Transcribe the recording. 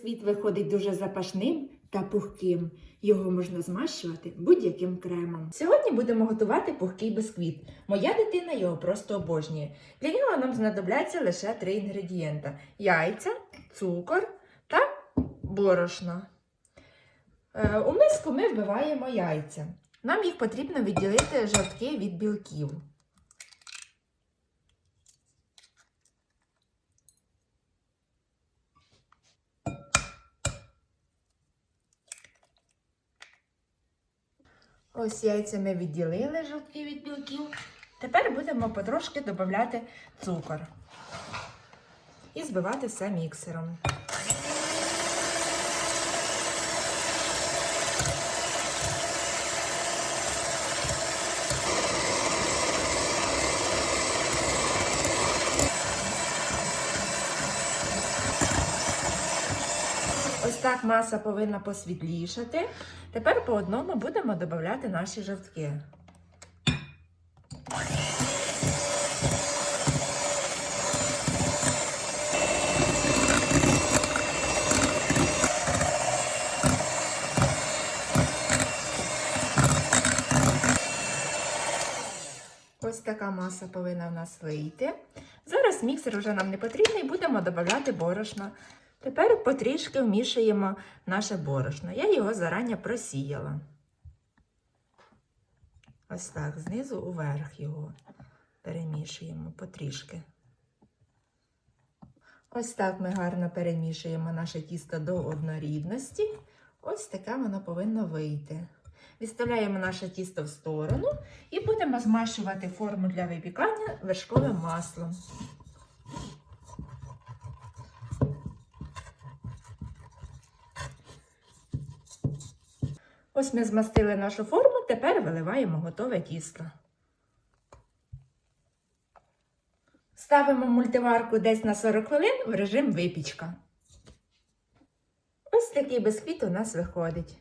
бисквіт виходить дуже запашним та пухким. Його можна змащувати будь-яким кремом. Сьогодні будемо готувати пухкий бисквіт. Моя дитина його просто обожнює. Для нього нам знадобляться лише три інгредієнта: яйця, цукор та борошно. Е, У миску ми вбиваємо яйця. Нам їх потрібно відділити жовтки від білків. Ось яйця ми відділили жовтки від білків. Тепер будемо потрошки додати цукор і збивати все міксером. Ось так маса повинна посвітлішати. Тепер по одному будемо додавати наші жовтки. Ось така маса повинна в нас вийти. Зараз міксер вже нам не потрібний, будемо додавати борошно. Тепер потрішки вмішуємо наше борошно. Я його зарані просіяла. Ось так, знизу уверх його перемішуємо потрішки. Ось так ми гарно перемішуємо наше тісто до однорідності. Ось таке воно повинно вийти. Відставляємо наше тісто в сторону і будемо змащувати форму для випікання вершковим маслом. Ось ми змастили нашу форму, тепер виливаємо готове тісто. Ставимо мультиварку десь на 40 хвилин в режим випічка. Ось такий бисквіт у нас виходить.